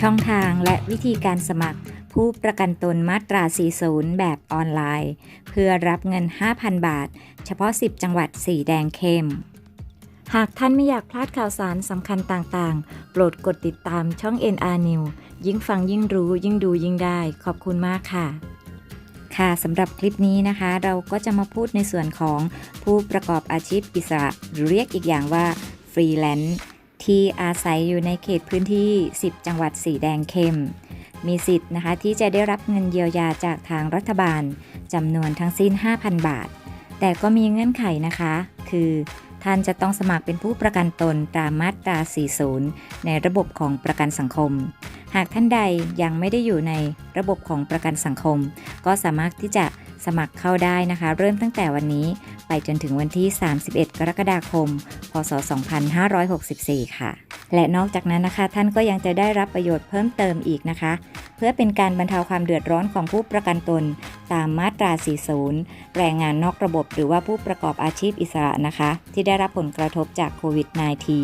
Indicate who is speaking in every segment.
Speaker 1: ช่องทางและวิธีการสมัครผู้ประกันตนมาตรา 40 แบบออนไลน์ เพื่อรับเงิน 5,000 บาท เฉพาะ 10 จังหวัดสีแดงเข้ม หากท่านไม่อยากพลาดข่าวสารสำคัญต่างๆ โปรดกดติดตามช่อง NR New ยิ่งฟังยิ่งรู้ยิ่งดูยิ่งได้ ขอบคุณมากค่ะ ค่ะสำหรับคลิปนี้นะคะ เราก็จะมาพูดในส่วนของผู้ประกอบอาชีพอิสระหรือเรียกอีกอย่างว่าฟรีแลนซ์ ที่อาศัยอยู่ในเขตพื้นที่ 10 จังหวัดสีแดงเข้ม มีสิทธิ์นะคะที่จะได้รับเงินเยียวยาจากทางรัฐบาลจำนวนทั้งสิ้น 5,000 บาท แต่ก็มีเงื่อนไขนะคะ คือท่านจะต้องสมัครเป็นผู้ประกันตนตามมาตรา 40 ในระบบของประกันสังคม หากท่านใดยังไม่ได้อยู่ในระบบของประกันสังคม ก็สามารถที่จะสมัครเข้าได้นะคะ เริ่มตั้งแต่วันนี้ ไปจนถึงวันที่ 31 กรกฎาคม พศ 2564 ค่ะ และนอกจากนั้นนะคะ ท่านก็ยังจะได้รับประโยชน์เพิ่มเติมอีกนะคะ เพื่อเป็นการบรรเทาความเดือดร้อนของผู้ประกันตน ตามมาตรา 40 แรงงานนอกระบบหรือว่าผู้ประกอบอาชีพอิสระนะคะ ที่ได้รับผลกระทบจากโควิด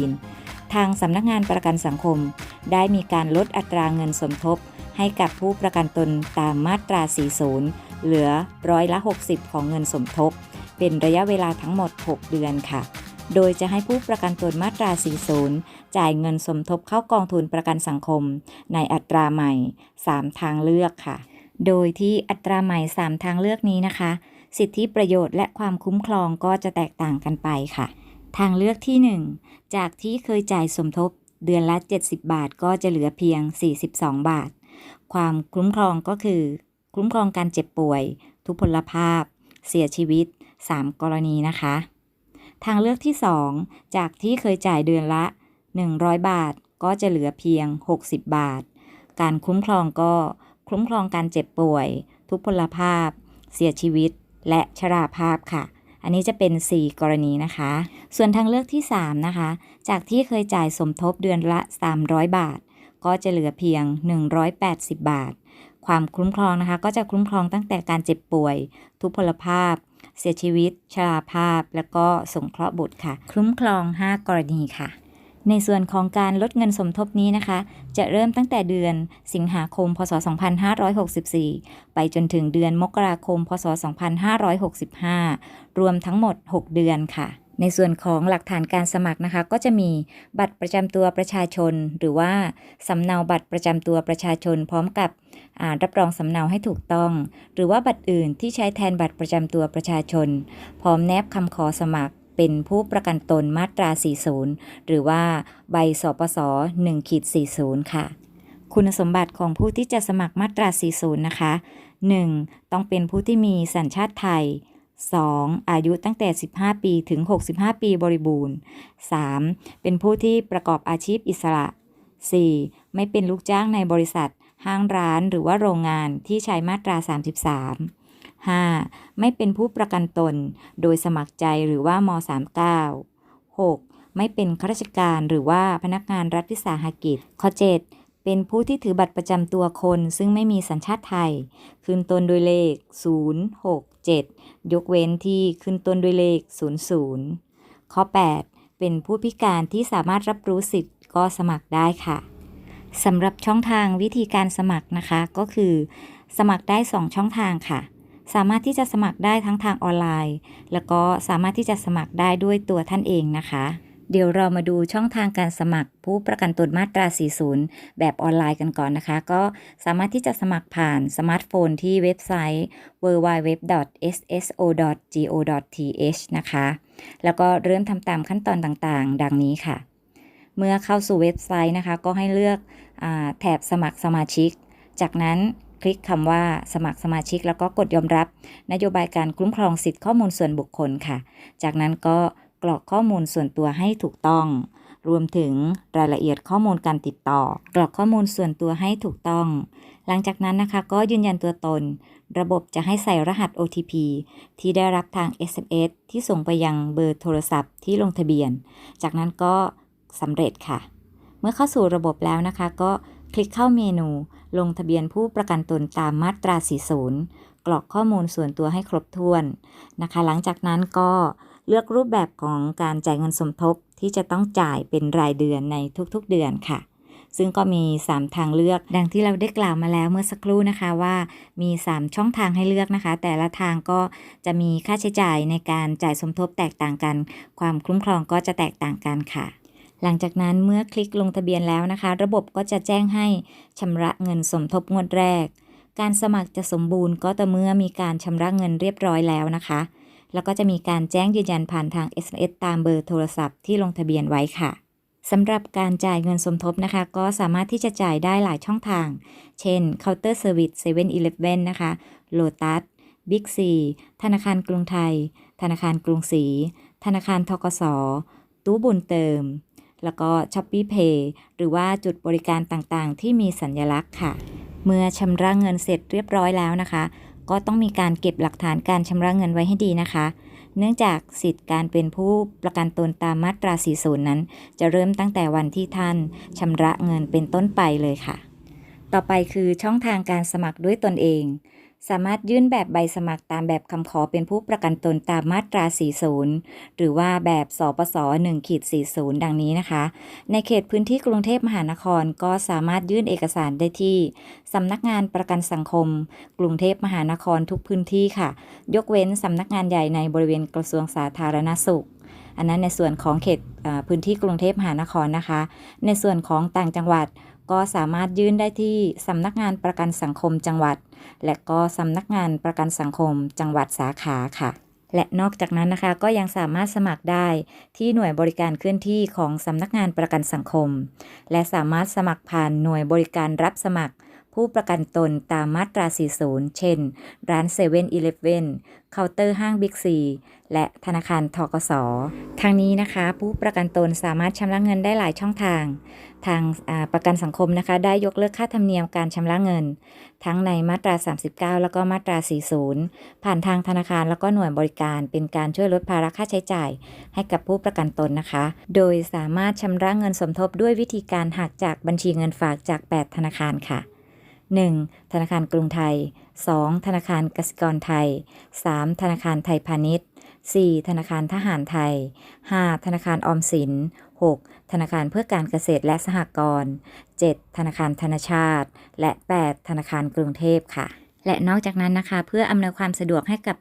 Speaker 1: -19 ทางสำนักงานประกันสังคม ได้มีการลดอัตราเงินสมทบ ให้กับผู้ประกันตนตามมาตรา 40 เหลือร้อยละ 60 ของเงินสมทบ เป็นระยะเวลาทั้งหมด 6 เดือนค่ะ โดยจะให้ผู้ประกันตนมาตรา 40 จ่ายเงินสมทบเข้ากองทุนประกันสังคม ในอัตราใหม่ 3 ทางเลือกค่ะ โดยที่อัตราใหม่ 3 ทางเลือกนี้นะคะ สิทธิประโยชน์และความคุ้มครองก็จะแตกต่างกันไปค่ะ ทางเลือกที่ 1 จากที่เคยจ่ายสมทบเดือนละ 70 บาทก็จะเหลือเพียง 42 บาท ความคุ้มครองก็คือ คุ้มครองการเจ็บป่วย ทุพพลภาพ เสียชีวิต 3 กรณีนะคะ ทางเลือกที่ 2 จากที่เคยจ่ายเดือนละ 100 บาทก็จะเหลือเพียง 60 บาท การคุ้มครองก็คุ้มครองการเจ็บป่วย ทุพพลภาพ เสียชีวิต และชราภาพค่ะ อันนี้จะเป็น 4 กรณีนะคะ ส่วนทางเลือกที่ 3 นะคะ จากที่เคยจ่ายสมทบเดือนละ 300 บาท ก็จะเหลือเพียง 180 บาท ความคุ้มครองนะคะ ก็จะคุ้มครองตั้งแต่การเจ็บป่วย ทุพพลภาพ เสียชีวิต ชราภาพ แล้วก็สงเคราะห์บุตรค่ะ คุ้มครอง 5 กรณีค่ะ ในส่วนของการลดเงินสมทบนี้นะคะ จะเริ่มตั้งแต่เดือนสิงหาคม พศ 2564 ไปจนถึงเดือนมกราคม พศ 2565 รวมทั้งหมด 6 เดือนค่ะ ในส่วนของหลักฐานการสมัครนะคะ ก็จะมีบัตรประจำตัวประชาชน หรือว่าสำเนาบัตรประจำตัวประชาชน พร้อมกับอ่ารับรองสำเนาให้ถูกต้อง หรือว่าบัตรอื่นที่ใช้แทนบัตรประจำตัวประชาชน พร้อมแนบคำขอสมัครเป็นผู้ประกันตนมาตรา 40 หรือว่าใบสปส1ขีด40 ค่ะ คุณสมบัติของผู้ที่จะสมัครมาตรา 40 นะคะ 1. ต้องเป็นผู้ที่มีสัญชาติไทย 2. อายุตั้งแต่ 15 ปีถึง 65 ปีบริบูรณ์ 3. เป็นผู้ที่ประกอบอาชีพอิสระ 4. ไม่เป็นลูกจ้างในบริษัท ห้างร้านหรือว่าโรงงานที่ใช้มาตรา 33 5. ไม่เป็นผู้ประกันตน โดยสมัครใจหรือว่าม 39 6. ไม่เป็นข้าราชการหรือว่าพนักงานรัฐวิสาหกิจ ข้อ 7. เป็นผู้ที่ถือบัตรประจำตัวคนซึ่งไม่มีสัญชาติไทย ขึ้นต้นด้วยเลข 0 6 7 ยกเว้นที่ขึ้นต้นด้วยเลข 00 ข้อ 8 เป็นผู้พิการที่สามารถรับรู้สิทธิ์ก็สมัครได้ค่ะสำหรับช่องทางวิธีการสมัครนะคะก็คือ สมัครได้ 2 ช่องทางค่ะ สามารถที่จะสมัครได้ทั้งทางออนไลน์ แล้วก็สามารถที่จะสมัครได้ด้วยตัวท่านเองนะคะ เดี๋ยวเรามาดูช่องทางการสมัครผู้ประกันตนมาตรา 40 แบบออนไลน์กันก่อนนะคะ ก็สามารถที่จะสมัครผ่านสมาร์ทโฟนที่เว็บไซต์ www.sso.go.th นะคะ แล้วก็เริ่มทำตามขั้นตอนต่างๆ ดังนี้ค่ะ เมื่อเข้าสู่เว็บไซต์นะคะ ก็ให้เลือกอแถบสมัครสมาชิก จากนั้นคลิกคำว่าสมัครสมาชิก แล้วก็กดยอมรับ นโยบายการคุ้มครองสิทธิข้อมูลส่วนบุคคลค่ะ จากนั้นก็ กรอกข้อมูลส่วนตัวให้ถูกต้อง รวมถึงรายละเอียดข้อมูลการติดต่อ กรอกข้อมูลส่วนตัวให้ถูกต้อง หลังจากนั้นนะคะก็ยืนยันตัวตน ระบบจะให้ใส่รหัส OTP ที่ได้รับทาง SMS ที่ส่งไปยังเบอร์โทรศัพท์ที่ลงทะเบียน จากนั้นก็สำเร็จค่ะ เมื่อเข้าสู่ระบบแล้วนะคะ ก็คลิกเข้าเมนูลงทะเบียนผู้ประกันตนตามมาตรา 40 กรอกข้อมูลส่วนตัวให้ครบถ้วนนะคะ หลังจากนั้นก็ เลือกรูปแบบของการจ่ายเงินสมทบที่จะต้องจ่ายเป็นรายเดือนในทุกๆเดือนค่ะ ซึ่งก็มี 3 ทางเลือก ดังที่เราได้กล่าวมาแล้วเมื่อสักครู่นะคะว่ามี 3 ช่องทางให้เลือกนะคะ แต่ละทางก็จะมีค่าใช้จ่ายในการจ่ายสมทบแตกต่างกัน ความคุ้มครองก็จะแตกต่างกันค่ะหลังจากนั้นเมื่อคลิกลงทะเบียนแล้วนะคะ ระบบก็จะแจ้งให้ชำระเงินสมทบงวดแรก การสมัครจะสมบูรณ์ก็ต่อเมื่อมีการชำระเงินเรียบร้อยแล้วนะคะ แล้วก็จะมีการแจ้งยืนยันผ่านทาง SMS ตามเบอร์โทรศัพท์ที่ลงทะเบียนไว้ค่ะสำหรับการจ่ายเงินสมทบนะคะ ก็สามารถที่จะจ่ายได้หลายช่องทาง เช่นเคาน์เตอร์เซอร์วิสเซเว่นอีเลฟเว่นนะคะโลตัสบิ๊กซีธนาคารกรุงไทย ธนาคารกรุงศรี ธนาคารทกส ตู้บุญเติม แล้วก็ s h อ p e e Pay หรือว่าจุดบริการต่างๆ ที่มีสัญลักษณ์ค่ะ เมื่อชำระเงินเสร็จเรียบร้อยแล้วนะคะ ก็ต้องมีการเก็บหลักฐานการชำระเงินไว้ให้ดีนะคะ เนื่องจากสิทธิ์การเป็นผู้ประกันตนตามมาตรา 40 นั้น จะเริ่มตั้งแต่วันที่ท่านชำระเงินเป็นต้นไปเลยค่ะ ต่อไปคือช่องทางการสมัครด้วยตนเอง สามารถยื่นแบบใบสมัครตามแบบคำขอเป็นผู้ประกันตนตามมาตรา 40 หรือว่าแบบสปส1ขีด40 ดังนี้นะคะ ในเขตพื้นที่กรุงเทพมหานครก็สามารถยื่นเอกสารได้ที่สำนักงานประกันสังคม กรุงเทพมหานครทุกพื้นที่ค่ะ ยกเว้นสำนักงานใหญ่ในบริเวณกระทรวงสาธารณสุขอันนั้นในส่วนของเขตพื้นที่กรุงเทพมหานครนะคะ ในส่วนของต่างจังหวัด ก็สามารถยื่นได้ที่สำนักงานประกันสังคมจังหวัด และก็สำนักงานประกันสังคมจังหวัดสาขาค่ะ และนอกจากนั้นนะคะก็ยังสามารถสมัครได้ที่หน่วยบริการเคลื่อนที่ของสำนักงานประกันสังคม และสามารถสมัครผ่านหน่วยบริการรับสมัคร ผู้ประกันตนตามมาตรา 40 เช่น ร้าน7 e เ e ่ e อเคาน์เตอร์ห้างบิ๊กซี และธนาคารทกสทางนี้นะคะ ผู้ประกันตนสามารถชำระเงินได้หลายช่องทาง ทางประกันสังคมนะคะ ได้ยกเลิกค่าธรรมเนียมการชำระเงิน ทั้งในมาตรา 39 แล้วก็มาตรา 40 ผ่านทางธนาคารแล้วก็หน่วยบริการ เป็นการช่วยลดภาระค่าใช้จ่าย ให้กับผู้ประกันตนนะคะ โดยสามารถชำระเงินสมทบด้วยวิธีการหักจากบัญชีเงินฝากจาก 8 ธนาคารค่ะ 1. ธนาคารกรุงไทย 2. ธนาคารกสิกรไทย 3. ธนาคารไทยพาณิชย์ 4. ธนาคารทหารไทย 5. ธนาคารออมสิน 6. ธนาคารเพื่อการเกษตรและสหกรณ์ 7. ธนาคารธนชาติ และ 8. ธนาคารกรุงเทพค่ะ และนอกจากนั้นนะคะ เพื่ออำนวยความสะดวกให้กับ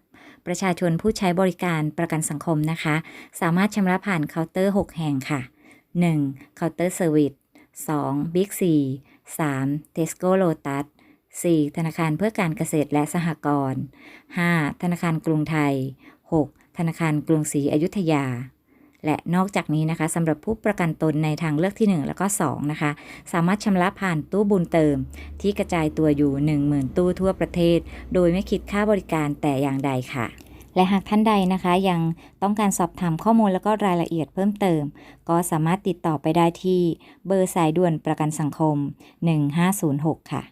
Speaker 1: ประชาชนผู้ใช้บริการประกันสังคมนะคะ สามารถชำระผ่านเคาน์เตอร์ 6 แห่งค่ะ 1. เคาน์เตอร์เซอร์วิส 2. Big C 3. Tesco Lotus 4. ธนาคารเพื่อการเกษตรและสหกรณ์ 5. ธนาคารกรุงไทย 6. ธนาคารกรุงศรีอยุธยา และนอกจากนี้นะคะสำหรับผู้ประกันตนในทางเลือกที่ 1 แล้วก็ 2 นะคะ สามารถชำระผ่านตู้บุญเติม ที่กระจายตัวอยู่ 10,000 ตู้ทั่วประเทศ โดยไม่คิดค่าบริการแต่อย่างใดค่ะ และหากท่านใดนะคะ ยังต้องการสอบถามข้อมูลแล้วก็รายละเอียดเพิ่มเติม ก็สามารถติดต่อไปได้ที่เบอร์สายด่วนประกันสังคม 1506 ค่ะ